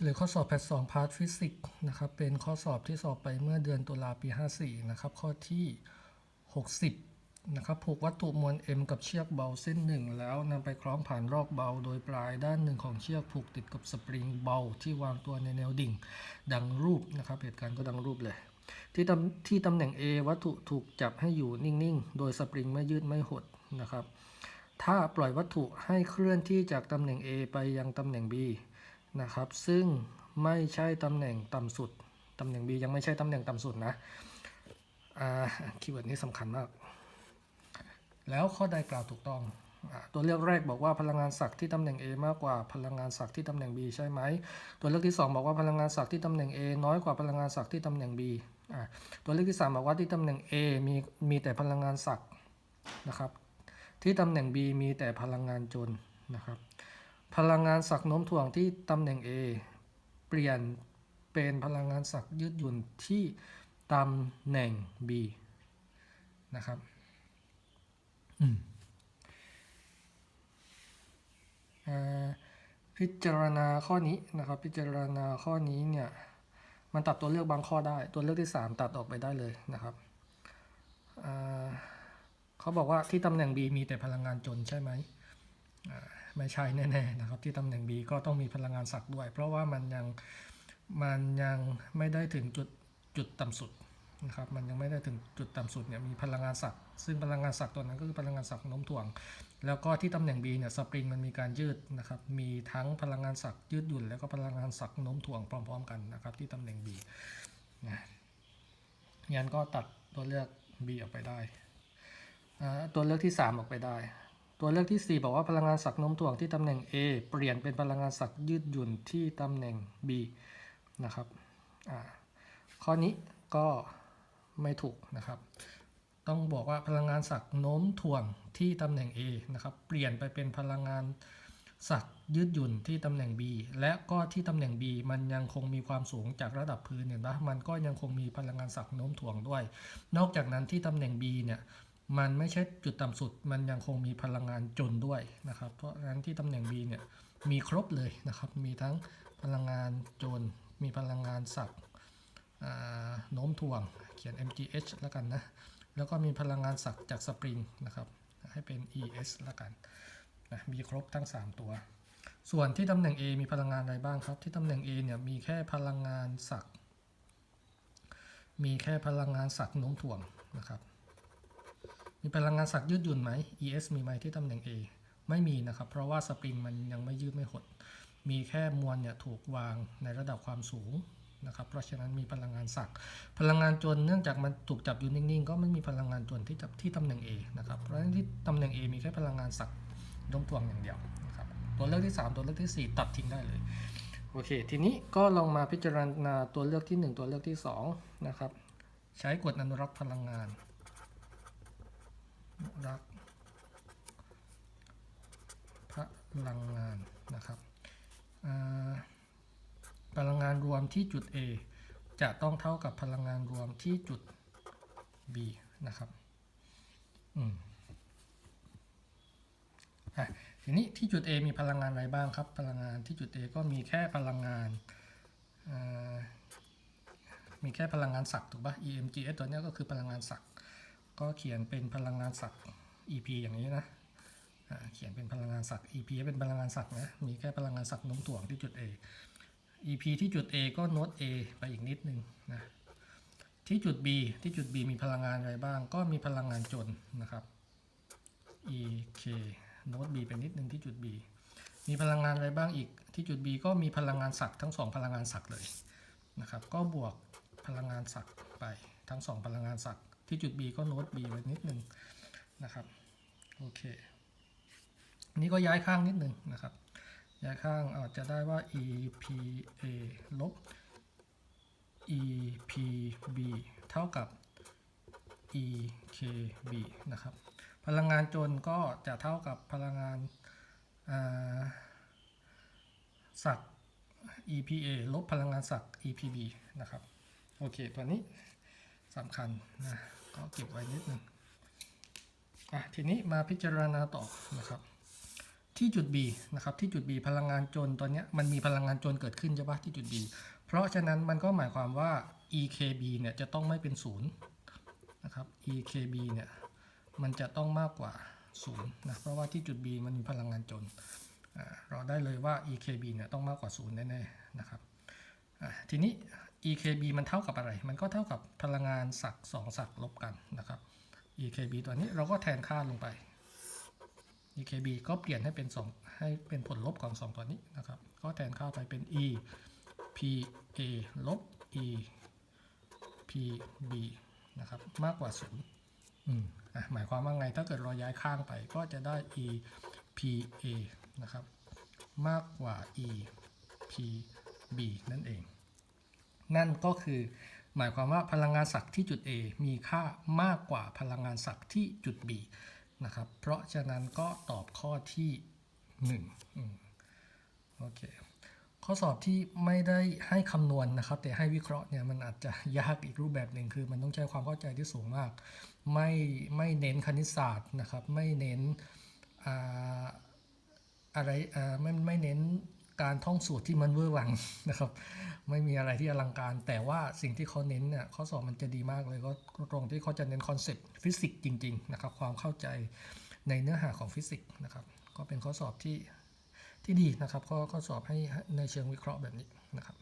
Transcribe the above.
ฉลยข้อสอบแพทสองพาร์ทฟิสิกส์นะครับเป็นข้อสอบที่สอบไปเมื่อเดือนตุลาปี 54 นะครับ ข้อที่ 60 นะครับผูกวัตถุมวล m กับเชือกเบาเส้นหนึ่งแล้วนำไปคล้องผ่านรอกเบา โดยปลายด้านหนึ่งของเชือกผูกติดกับสปริงเบาที่วางตัวในแนวดิ่ง ดังรูปนะครับเหตุการณ์ก็ดังรูปเลย ที่ตำที่ตำแหน่ง A วัตถุถูกจับให้อยู่นิ่งๆ โดยสปริงไม่ยืดไม่หดนะครับถ้าปล่อยวัตถุให้เคลื่อนที่จากตำแหน่ง A ไปยังตำแหน่ง B นะครับ ซึ่งไม่ใช่ตำแหน่งต่ำสุดตำแหน่ง B ยังไม่ใช่ตำแหน่งต่ำสุดนะอ่าคีย์เวิร์ดนี้สำคัญมาก แล้วข้อใดกล่าวถูกต้อง ตัวเลือกแรกบอกว่าพลังงานศักย์ที่ตำแหน่ง A มากกว่าพลังงานศักย์ที่ตำแหน่ง B ใช่ไหม ตัวเลือกที่ 2 บอกว่าพลังงานศักย์ที่ตำแหน่ง A น้อยกว่าพลังงานศักย์ที่ตำแหน่ง B ตัวเลือกที่ 3 บอกว่าที่ตำแหน่ง A มีมีแต่พลังงานศักย์นะครับ ที่ตำแหน่ง B มีแต่พลังงานจนนะครับ พลังงานศักโน้มถ่วงที่ตำแหน่ง A เปลี่ยนเป็นพลังงานศักยืดหยุ่นที่ตำแหน่ง B นะครับอืมพิจารณาข้อนี้นะครับ พิจารณาข้อนี้เนี่ยมันตัดตัวเลือกบางข้อได้ ตัวเลือกที่ 3 ตัดออกไปได้เลยนะครับเขาบอกว่าที่ตำแหน่ง B มีแต่พลังงานจนใช่ไหม ไม่ใช่แน่ๆนะครับที่ตำแหน่ง B ก็ต้องมีพลังงานศักด้วย เพราะว่ามันยังมันยังไม่ได้ถึงจุดจุดต่ำสุดนะครับมันยังไม่ได้ถึงจุดต่ำสุดเนี่ยมีพลังงานศักซึ่งพลังงานศักตัวนั้นก็คือพลังงานศักโน้มถ่วง แล้วก็ที่ตำแหน่ง B เนี่ยสปริงมันมีการยืดนะครับมีทั้งพลังงานศักยืดหยุ่นแล้วก็พลังงานศักโน้มถ่วงพร้อม ๆ กันนะครับที่ตำแหน่ง B นะงั้นก็ตัดตัวเลือก B ออกไปได้ ตัวเลือกที่ 3 ออกไปได้ ตัวเลือกที่ 4 บอกว่าพลังงานศักย์โน้มถ่วงที่ตำแหน่ง A เปลี่ยนเป็นพลังงานศักย์ยืดหยุ่นที่ตำแหน่ง B นะครับข้อนี้ก็ไม่ถูกนะครับ ต้องบอกว่าพลังงานศักย์โน้มถ่วงที่ตำแหน่ง A นะครับ เปลี่ยนไปเป็นพลังงานศักย์ยืดหยุ่นที่ตำแหน่ง B และก็ที่ตำแหน่ง B มันยังคงมีความสูงจากระดับพื้นเนี่ยนะมันก็ยังคงมีพลังงานศักย์โน้มถ่วงด้วย นอกจากนั้นที่ตำแหน่ง B เนี่ย มันไม่ใช่จุดต่ำสุด มันยังคงมีพลังงานจนด้วยนะครับ เพราะฉะนั้นที่ตำแหน่ง B เนี่ยมีครบเลยนะครับ มีทั้งพลังงานจน มีพลังงานศักย์อ่าโน้มถ่วง เขียน mgh แล้วกันนะ แล้วก็มีพลังงานศักจากสปริงนะครับ ให้เป็น ES และกันนะมีครบทั้ง 3 ตัว ส่วนที่ตำแหน่ง A มีพลังงานอะไรบ้างครับ ที่ตำแหน่ง A เนี่ยมีแค่พลังงานศัก มีแค่พลังงานศักโน้มถ่วงนะครับ มีพลังงานศักยืดหยุ่นไหม ES มีไหมที่ตำแหน่ง A ไม่มีนะครับ เพราะว่าสปริงมันยังไม่ยืดไม่หด มีแค่มวลเนี่ยถูกวางในระดับความสูงนะครับ เพราะฉะนั้นมีพลังงานศัก พลังงานจนเนื่องจากมันถูกจับอยู่นิ่งๆ ก็ไม่มีพลังงานจนที่จับที่ตำแหน่ง A นะครับ เพราะฉะนั้นที่ตำแหน่ง A มีแค่พลังงานศักย์โน้มถ่วงอย่างเดียวนะครับ ตัวเลือกที่ 3 ตัวเลือกทีสี่ 4 ตัดทิ้งได้เลย โอเค ทีนี้ก็ลองมาพิจารณาตัวเลือกที่ 1 ตัวเลือกที่2นะครับ ใช้กฎอนุรักษ์พลังงาน รักพลังงานนะครับพลังงานรวมที่จุด A จะต้องเท่ากับพลังงานรวมที่จุด B นะครับอืมอะทีนี้ที่จุด A มีพลังงานอะไรบ้างครับ พลังงานที่จุด A ก็มีแค่พลังงานมีแค่พลังงานศักย์ถูกปะ EMGS ตัวนี้ก็คือพลังงานศักย์ ก็เขียนเป็นพลังงานศักย์ EP อย่างนี้นะเขียนเป็นพลังงานศักย์ EP เป็นพลังงานศักย์นะ มีแค่พลังงานศักย์น้มถ่วงที่จุด A EP ที่จุด A ก็โน้ต A ไปอีกนิดนึงนะที่จุด B ที่จุด B มีพลังงานอะไรบ้าง ก็มีพลังงานจนนะครับ EK โน้ต B เป็นนิดนึงที่จุด B มีพลังงานอะไรบ้างอีก ที่จุด B ก็มีพลังงานศักย์ทั้งสองพลังงานศักย์เลยนะครับ ก็บวกพลังงานศักย์ไปทั้งสองพลังงานศักย์ ที่จุด B ก็โน้ต B ไปนิดนึงนะครับโอเคนี้ก็ย้ายข้างนิดนึงนะครับ ย้ายข้างอาจจะได้ว่า EPA ลบ EPB เท่ากับ EKB นะครับ พลังงานจนก็จะเท่ากับพลังงานศัก EPA ลบพลังงานศัก EPB นะครับ โอเค ตัวนี้สำคัญนะ ก็เก็บไว้นิดนึงอะทีนี้มาพิจารณาต่อนะครับ ที่จุด B นะครับที่จุด B พลังงานจนตอนนี้มันมีพลังงานจนเกิดขึ้นใช่ปะที่จุด B เพราะฉะนั้นมันก็หมายความว่า EKB เนี่ยจะต้องไม่เป็นศูนย์นะครับ EKB เนี่ยมันจะต้องมากกว่าศูนย์นะเพราะว่าที่จุด B มันมีพลังงานจนเราได้เลยว่า EKB เนี่ยต้องมากกว่าศูนย์แน่ๆนะครับอ่าทีนี้ EKB มันเท่ากับอะไร มันก็เท่ากับพลังงานศักย์สองศักย์ลบกันนะครับ EKB ตัวนี้เราก็แทนค่าลงไป EKB ก็เปลี่ยนให้เป็น2ให้เป็นผลลบของ 2 ตัวนี้นะครับ ก็แทนค่าไปเป็น E PA ลบ E PB นะครับมากกว่า0อืมอะหมายความว่าไง ถ้าเกิดเราย้ายข้างไปก็จะได้ E PA นะครับ มากกว่า E PB นั่นเอง นั่นก็คือ หมายความว่าพลังงานศักย์ที่จุด A มีค่ามากกว่าพลังงานศักย์ที่จุด B นะครับ เพราะฉะนั้นก็ตอบข้อที่1โอเคข้อสอบที่ไม่ได้ให้คำนวณนะครับ แต่ให้วิเคราะห์เนี่ยมันอาจจะยากอีกรูปแบบหนึ่งคือ มันต้องใช้ความเข้าใจที่สูงมาก ไม่ไม่เน้นคณิตศาสตร์นะครับ ไม่เน้นออะไรไม่ไม่เน้น การท่องสูตรที่มันเวอร์วังนะครับ ไม่มีอะไรที่อลังการ แต่ว่าสิ่งที่เขาเน้นเนี่ยข้อสอบมันจะดีมากเลยก็ตรงที่เขาจะเน้นคอนเซ็ปต์ฟิสิกส์จริงๆนะครับความเข้าใจในเนื้อหาของฟิสิกส์นะครับก็เป็นข้อสอบที่ที่ดีนะครับข้อข้อสอบให้ในเชิงวิเคราะห์แบบนี้นะครับ